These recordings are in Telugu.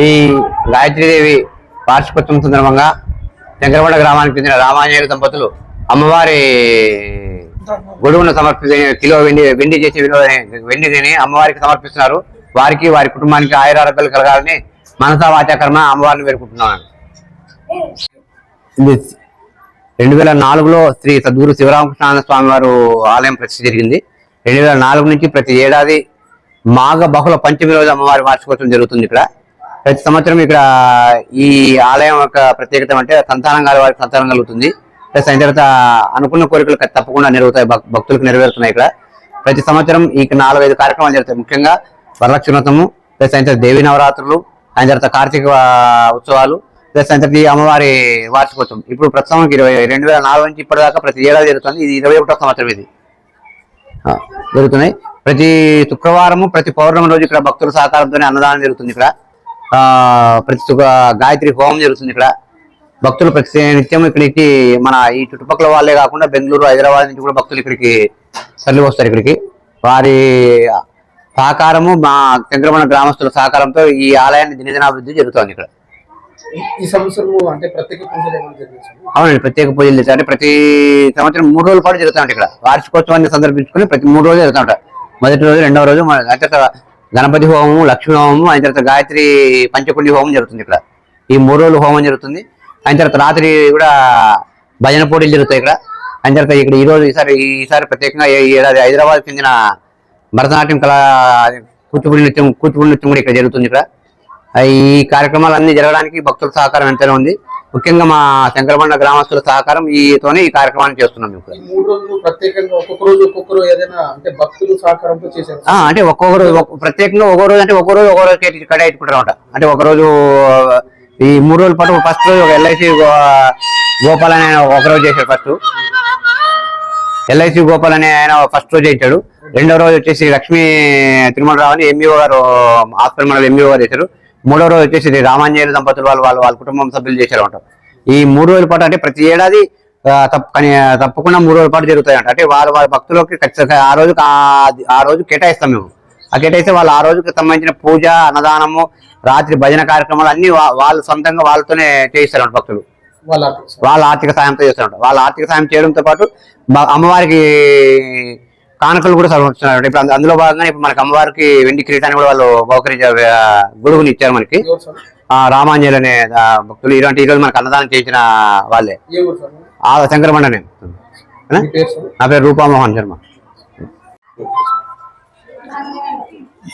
ఈ గాయత్రీదేవి వార్షికోత్సవం సందర్భంగా శంకరకొండ గ్రామానికి చెందిన రామాంజనేయులు దంపతులు అమ్మవారి గొడుగును సమర్పి కిలో వెండి వెండి చేసి విలువ వెండిని అమ్మవారికి సమర్పిస్తున్నారు. వారికి వారి కుటుంబానికి ఆయురారోగ్యాలు కలగాలని మనసా వాచాకర్మ అమ్మవారిని వేడుకుంటున్నాను. ఇది రెండు వేల నాలుగులో శ్రీ సద్గురు శివరామకృష్ణ స్వామి వారు ఆలయం ప్రతిష్ఠ జరిగింది. రెండు వేల నాలుగు నుంచి ప్రతి ఏడాది మాఘ బహుళ పంచమి రోజు అమ్మవారి వార్షికోత్సవం జరుగుతుంది ఇక్కడ. ప్రతి సంవత్సరం ఇక్కడ ఈ ఆలయం యొక్క ప్రత్యేకత అంటే సంతానం గారి వారికి సంతానం కలుగుతుంది. ప్లస్ అయిన తర్వాత అనుకున్న కోరికలు తప్పకుండా నెరవేరుతాయి. భక్తులకు నెరవేరుతున్నాయి ఇక్కడ. ప్రతి సంవత్సరం ఈ నాలుగైదు కార్యక్రమాలు జరుగుతాయి. ముఖ్యంగా వరలక్ష్మి వ్రతము ప్లస్ అయిన తర్వాత దేవి నవరాత్రులు అయిన తర్వాత కార్తీక ఉత్సవాలు ప్లస్ అయిన తర్వాత ఈ అమ్మవారి వార్షికోత్సవం. ఇప్పుడు ప్రస్తుతం ఇరవై రెండు వేల నాలుగు నుంచి ఇప్పటిదాకా ప్రతి ఏడాది జరుగుతుంది. ఇది ఇరవై ఒకటో సంవత్సరం ఇది. జరుగుతున్నాయి. ప్రతి శుక్రవారము ప్రతి పౌర్ణమి రోజు ఇక్కడ భక్తుల సహకారంతోనే అన్నదానం జరుగుతుంది ఇక్కడ. ప్రతి గాయత్రి హోమం జరుగుతుంది ఇక్కడ. భక్తులు ప్రతి నిత్యం ఇక్కడికి మన ఈ చుట్టుపక్కల వాళ్ళే కాకుండా బెంగళూరు హైదరాబాద్ నుంచి కూడా భక్తులు ఇక్కడికి తరలి వస్తారు ఇక్కడికి. వారి సహకారము మా శంకరమణ గ్రామస్తుల సహకారంతో ఈ ఆలయాన్ని దినదినాభివృద్ధి జరుగుతోంది ఇక్కడ. ఈ- ఈ సంవత్సరం అంటే ప్రత్యేక పూజలు ఏమైనా జరిగింది సార్? అవునండి ప్రత్యేక పూజలు చేస్తారు అంటే ప్రతి సంవత్సరం మూడు రోజుల పాటు జరుగుతూ ఉంటాయి ఇక్కడ. వార్షికోత్సవాన్ని సందర్భించుకుని ప్రతి మూడు రోజులు జరుగుతూ ఉంటాయి. మొదటి రోజు రెండవ రోజు అంటే గణపతి హోమము లక్ష్మీ హోమము అయిన తర్వాత గాయత్రి పంచకుండి హోమం జరుగుతుంది ఇక్కడ. ఈ మూడు రోజులు హోమం జరుగుతుంది. అయిన తర్వాత రాత్రి కూడా భజన పోటీలు జరుగుతాయి ఇక్కడ. అయిన తర్వాత ఇక్కడ ఈ రోజు ఈసారి ఈసారి ప్రత్యేకంగా ఏడాది హైదరాబాద్ చెందిన భరతనాట్యం కళా కూచిపూడి నృత్యం కూచిపూడి నృత్యం కూడా ఇక్కడ జరుగుతుంది ఇక్కడ. ఈ కార్యక్రమాలన్నీ జరగడానికి భక్తుల సహకారం ఎంతైనా ఉంది. ముఖ్యంగా మా శంకరబండ గ్రామస్తుల సహకారం ఈతోనే ఈ కార్యక్రమాన్ని చేస్తున్నాం ఈ మూడు రోజులు ప్రత్యేకంగా ఒక్కొక్క రోజు ఒక్కొక్కరు ఏదైనా అంటే భక్తులు సహకారంతో చేశారు. అంటే ఒక్కొక్క రోజు ఒక్కొక్క- ప్రత్యేకంగా ఒక్కో రోజు అంటే ఒక్కో రోజు ఒక్కో రోజు కేటీ కడ ఇట్టుకుంటారు అనమాట అంటే ఒక రోజు ఈ మూడు రోజుల పాటు ఫస్ట్ రోజు ఒక ఎల్ఐసి గోపాల్ అనే ఒక రోజు చేశాడు ఫస్ట్. ఎల్ఐసి గోపాల్ అనే ఆయన ఫస్ట్ రోజు చేయించాడు రెండో రోజు వచ్చేసి లక్ష్మీ తిరుమలరావు అని ఎంఈఓ గారు హాస్పిటల్ మండలి ఎంఈఓ గారు చేశారు. మూడో రోజు వచ్చేసి రామాంజనేయులు దంపతులు వాళ్ళు వాళ్ళ వాళ్ళ కుటుంబం సభ్యులు చేశారు అంట ఈ మూడు రోజుల పాటు అంటే ప్రతి ఏడాది తప్పకుండా మూడు రోజుల పాటు జరుగుతాయి అంట అంటే వారు వారి భక్తులకి ఖచ్చితంగా ఆ రోజు ఆ రోజు కేటాయిస్తాం మేము. ఆ కేటాయిస్తే వాళ్ళు ఆ రోజుకి సంబంధించిన పూజ అన్నదానము రాత్రి భజన కార్యక్రమాలు అన్ని వాళ్ళు సొంతంగా వాళ్ళతోనే చేయిస్తారు భక్తులు. వాళ్ళ ఆర్థిక సాయం. వాళ్ళ ఆర్థిక సాయంతో చేస్తున్నారు వాళ్ళ ఆర్థిక సాయం చేయడంతో పాటు అమ్మవారికి కానుకలు కూడా సమర్పిస్తున్నారు ఇప్పుడు అంద- అందులో భాగంగా ఇప్పుడు మనకి అమ్మవారికి వెండి కిరీటాన్ని కూడా వాళ్ళు బహుకరించే గొడుగుని ఇచ్చారు మనకి. రామాంజలి అనే భక్తులు ఇలాంటి ఈ రోజు మనకు అన్నదానం చేసిన వాళ్ళే. ఆ సార్? నా పేరు రూపామోహన్ శర్మ.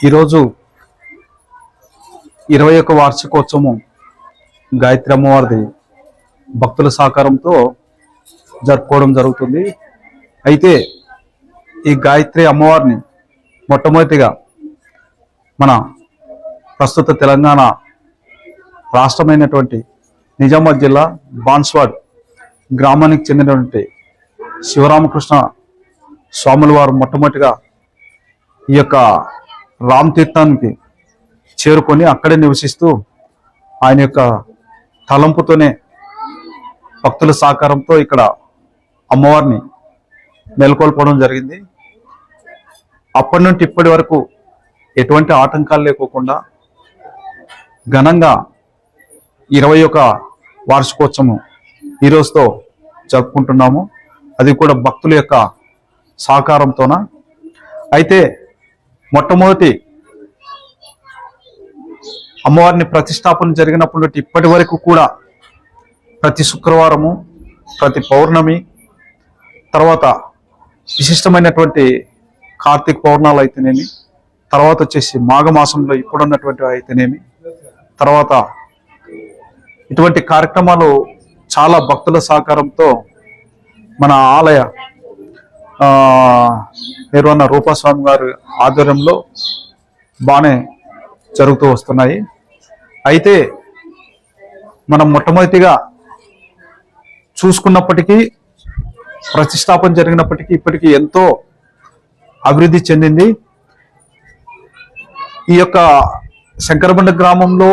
ఈరోజు ఇరవై ఒక్క వార్షికోత్సవం గాయత్రి అమ్మవారిది భక్తుల సహకారంతో జరుపుకోవడం జరుగుతుంది. అయితే ఈ గాయత్రి అమ్మవారిని మొట్టమొదటిగా మన ప్రస్తుత తెలంగాణ రాష్ట్రమైనటువంటి నిజామాబాద్ జిల్లా బాన్స్వాడ్ గ్రామానికి చెందినటువంటి శివరామకృష్ణ స్వాముల వారు మొట్టమొదటిగా ఈ యొక్క రామ్ తీర్థానికి చేరుకొని అక్కడే నివసిస్తూ ఆయన యొక్క తలంపుతోనే భక్తుల సహకారంతో ఇక్కడ అమ్మవారిని నెలకొల్పడం జరిగింది. అప్పటి నుండి ఇప్పటి వరకు ఎటువంటి ఆటంకాలు లేకోకుండా ఘనంగా ఇరవై ఒక వార్షికోత్సవం ఈరోజుతో జరుపుకుంటున్నాము. అది కూడా భక్తుల యొక్క సహకారంతోన? అయితే మొట్టమొదటి అమ్మవారిని ప్రతిష్టాపన జరిగినప్పుడు ఇప్పటి వరకు కూడా ప్రతి శుక్రవారము ప్రతి పౌర్ణమి తర్వాత విశిష్టమైనటువంటి కార్తీక పౌర్ణాలు అయితేనేమి తర్వాత వచ్చేసి మాఘమాసంలో ఇప్పుడున్నటువంటి అయితేనేమి తర్వాత ఇటువంటి కార్యక్రమాలు చాలా భక్తుల సహకారంతో మన ఆలయ నిర్వహణ రూపాస్వామి గారి ఆధ్వర్యంలో బాగానే జరుగుతూ వస్తున్నాయి. అయితే మనం మొట్టమొదటిగా చూసుకున్నప్పటికీ ప్రతిష్టాపన జరిగినప్పటికీ ఇప్పటికీ ఎంతో అభివృద్ధి చెందింది. ఈ యొక్క శంకరబండ గ్రామంలో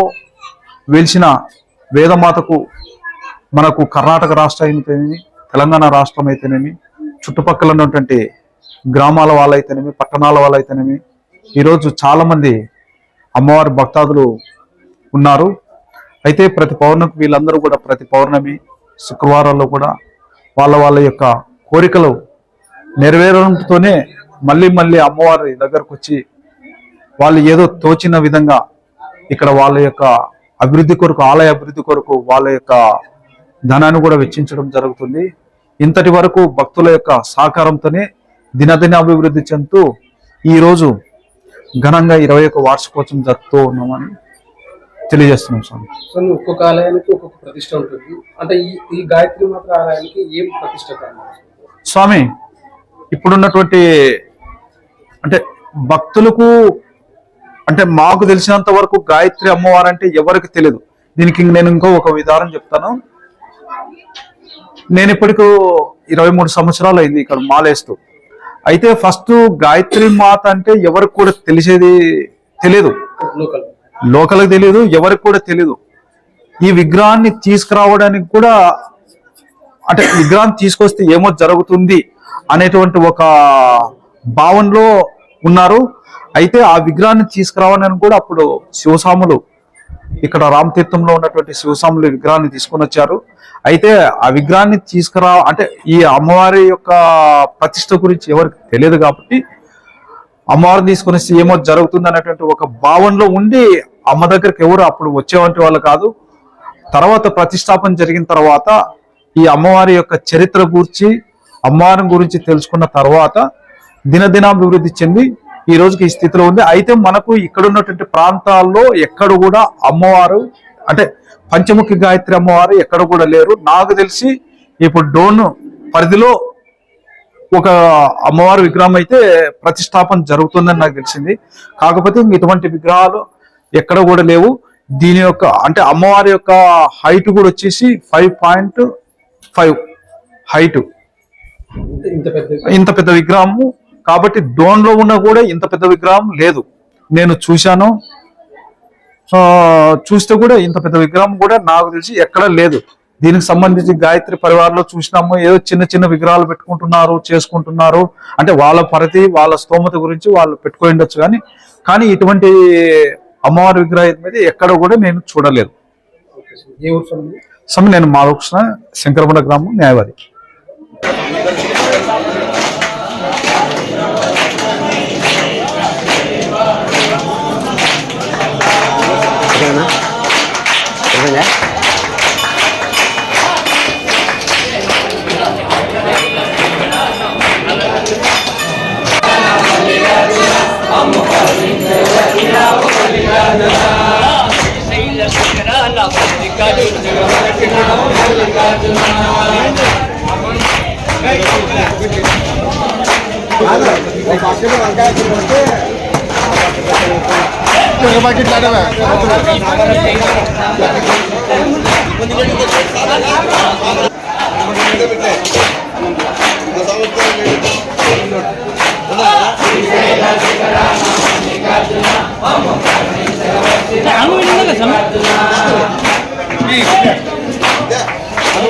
వెలిసిన వేదమాతకు మనకు కర్ణాటక రాష్ట్రం అయితేనేమి తెలంగాణ రాష్ట్రం అయితేనేమి చుట్టుపక్కల ఉన్నటువంటి గ్రామాల వాళ్ళైతేనేమి పట్టణాల వాళ్ళైతేనేమి ఈరోజు చాలామంది అమ్మవారి భక్తాదులు ఉన్నారు. అయితే ప్రతి పౌర్ణమికి వీళ్ళందరూ కూడా ప్రతి పౌర్ణమి శుక్రవారాల్లో కూడా వాళ్ళ వాళ్ళ యొక్క కోరికలు నెరవేరడంతోనే మళ్ళీ మళ్ళీ అమ్మవారి దగ్గరకు వచ్చి వాళ్ళు ఏదో తోచిన విధంగా ఇక్కడ వాళ్ళ యొక్క అభివృద్ధి కొరకు ఆలయ అభివృద్ధి కొరకు వాళ్ళ యొక్క ధనాన్ని కూడా వెచ్చించడం జరుగుతుంది. ఇంతటి వరకు భక్తుల యొక్క సహకారంతోనే దినదిన అభివృద్ధి చెందుతూ ఈరోజు ఘనంగా ఇరవై ఒక వార్షికోత్సవం జరుపుతూ ఉన్నామని తెలియజేస్తున్నాం స్వామి. సో ఒక్కొక్క ఆలయానికి ఒక్కొక్క ప్రతిష్ట ఉంటుంది. అంటే ఈ ఈ గాయత్రి మాత్ర ఆలయానికి ఏం ప్రతిష్ట స్వామి ఇప్పుడున్నటువంటి అంటే భక్తులకు అంటే మాకు తెలిసినంత వరకు గాయత్రి అమ్మవారు అంటే ఎవరికి తెలియదు దీనికి నేను ఇంకో ఒక విధానం చెప్తాను. నేను ఇప్పటికూ ఇరవై మూడు సంవత్సరాలు అయింది ఇక్కడ మాలేస్తూ. అయితే ఫస్ట్ గాయత్రి మాత అంటే ఎవరికి కూడా తెలిసేది తెలియదు లోకల్ లోకలకు తెలియదు ఎవరికి కూడా తెలియదు ఈ విగ్రహాన్ని తీసుకురావడానికి కూడా అంటే విగ్రహం తీసుకొస్తే ఏమో జరుగుతుంది అనేటువంటి ఒక భావనలో ఉన్నారు. అయితే ఆ విగ్రహాన్ని తీసుకురావాలని కూడా అప్పుడు శివస్వాములు ఇక్కడ రామతీర్థంలో ఉన్నటువంటి శివస్వాములు విగ్రహాన్ని తీసుకొని వచ్చారు. అయితే ఆ విగ్రహాన్ని తీసుకురా అంటే ఈ అమ్మవారి యొక్క ప్రతిష్ట గురించి ఎవరికి తెలియదు కాబట్టి అమ్మవారిని తీసుకొని వస్తే ఏమో జరుగుతుంది అనేటువంటి ఒక భావనలో ఉండి అమ్మ దగ్గరికి ఎవరు అప్పుడు వచ్చేవంటి వాళ్ళు కాదు. తర్వాత ప్రతిష్టాపన జరిగిన తర్వాత ఈ అమ్మవారి యొక్క చరిత్ర గురించి అమ్మవారి గురించి తెలుసుకున్న తర్వాత దినదినాభివృద్ధి చెంది ఈ రోజుకి ఈ స్థితిలో ఉంది. అయితే మనకు ఇక్కడ ఉన్నటువంటి ప్రాంతాల్లో ఎక్కడ కూడా అమ్మవారు అంటే పంచముఖి గాయత్రి అమ్మవారు ఎక్కడ కూడా లేరు. నాకు తెలిసి ఇప్పుడు డోన్ పరిధిలో ఒక అమ్మవారి విగ్రహం అయితే ప్రతిష్టాపన జరుగుతుందని నాకు తెలిసింది. కాకపోతే ఇటువంటి విగ్రహాలు ఎక్కడ కూడా లేవు. దీని యొక్క అంటే అమ్మవారి యొక్క హైట్ కూడా వచ్చేసి ఫైవ్ పాయింట్ ఫైవ్. హైట్. ఇంత పెద్ద విగ్రహము. కాబట్టి డోన్లో ఉన్న కూడా ఇంత పెద్ద విగ్రహం లేదు. నేను చూశాను. చూస్తే కూడా ఇంత పెద్ద విగ్రహం కూడా నాకు తెలిసి ఎక్కడ లేదు. దీనికి సంబంధించి గాయత్రి పరివారంలో చూసినాము. ఏదో చిన్న చిన్న విగ్రహాలు పెట్టుకుంటున్నారు చేసుకుంటున్నారు. అంటే వాళ్ళ పరిధి వాళ్ళ స్తోమత గురించి వాళ్ళు పెట్టుకొని ఉండొచ్చు కానీ కానీ ఇటువంటి అమ్మవారి విగ్రహం మీద ఎక్కడ కూడా నేను చూడలేదు. నేను మాలోకృష్ణ శంకరపడ గ్రామం న్యాయవాది. ఒక ప్యాకెట్ లాడవా అమ్మ